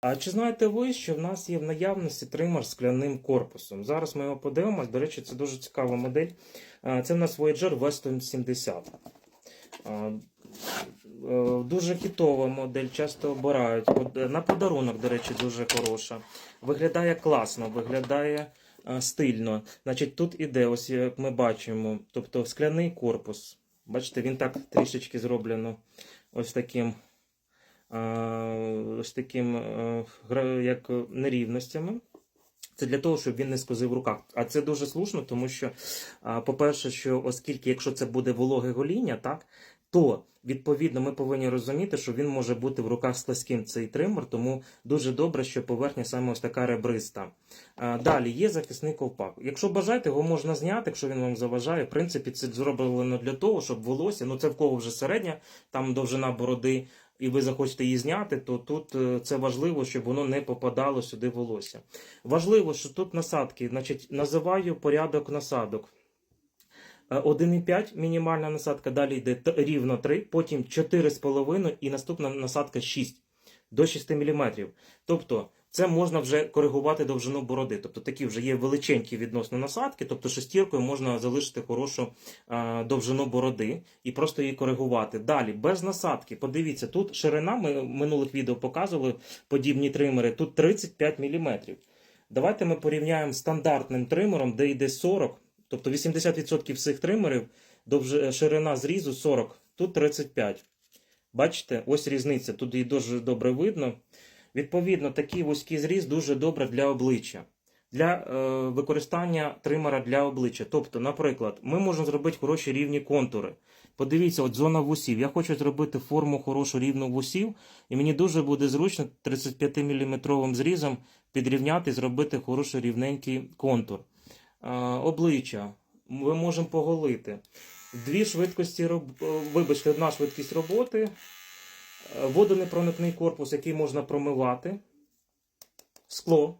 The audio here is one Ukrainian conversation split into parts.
А чи знаєте ви, що в нас є в наявності тример з скляним корпусом? Зараз ми його подивимось. До речі, це дуже цікава модель. Це в нас Voyager Weston 70. Е, Дуже хітова модель, часто обирають. Е, На подарунок, до речі, дуже хороша. Виглядає класно, виглядає е, стильно. Значить, тут іде, ось як ми бачимо, тобто скляний корпус. Бачите, він так трішечки зроблено ось таким. Е, Ось таким е, як нерівностями. Це для того, щоб він не скозив в руках. А це дуже слушно, тому що, по-перше, що оскільки, якщо це буде вологе гоління, так, то відповідно ми повинні розуміти, що він може бути в руках слизьким цей тример, тому дуже добре, що поверхня саме ось така ребриста. Далі є захисний ковпак. Якщо бажаєте, його можна зняти, якщо він вам заважає. В принципі, це зроблено для того, щоб волосся, ну це в кого вже середня, там довжина бороди, і ви захочете її зняти, то тут е, це важливо, щоб воно не попадало сюди волосся. Важливо, що тут насадки, значить, називаю порядок насадок. Е, 1,5 мінімальна насадка, далі йде рівно 3, потім 4,5 і наступна насадка 6 до 6 мм. Тобто це можна вже коригувати довжину бороди. Тобто такі вже є величенькі відносно насадки, тобто шестіркою можна залишити хорошу е, довжину бороди і просто її коригувати. Далі, без насадки, подивіться, тут ширина, ми в минулих відео показували подібні тримери, тут 35 мм. Давайте ми порівняємо стандартним тримером, де йде 40, тобто 80% всіх тримерів, ширина зрізу 40, тут 35. Бачите, ось різниця, тут її дуже добре видно. Відповідно, такий вузький зріз дуже добре для обличчя. Для е, використання тримера для обличчя. Тобто, наприклад, ми можемо зробити хороші рівні контури. Подивіться, от зона вусів. Я хочу зробити форму хорошу рівну вусів, і мені дуже буде зручно 35-мм зрізом підрівняти і зробити хороший рівненький контур. Е, обличчя ми можемо поголити. Дві швидкості е, вибачте, одна швидкість роботи, е, водонепроникний корпус, який можна промивати, скло.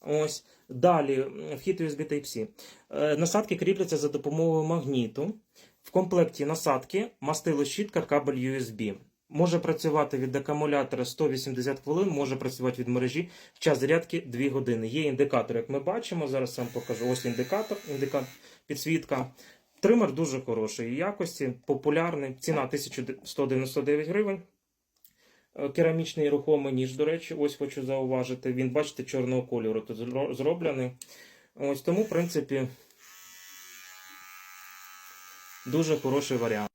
Ось. Далі вхід USB Type-C. Насадки кріпляться за допомогою магніту. В комплекті насадки, мастило щітка, кабель USB. Може працювати від акумулятора 180 хвилин, може працювати від мережі в час зарядки 2 години. Є індикатор, як ми бачимо. Зараз вам покажу. Ось індикатор, індикатор підсвітка. Тример дуже хорошої якості, популярний. Ціна 1199 гривень. Е, Керамічний рухомий ніж, до речі, ось хочу зауважити. Він, бачите, чорного кольору тут зроблений. Ось тому, в принципі, дуже хороший варіант.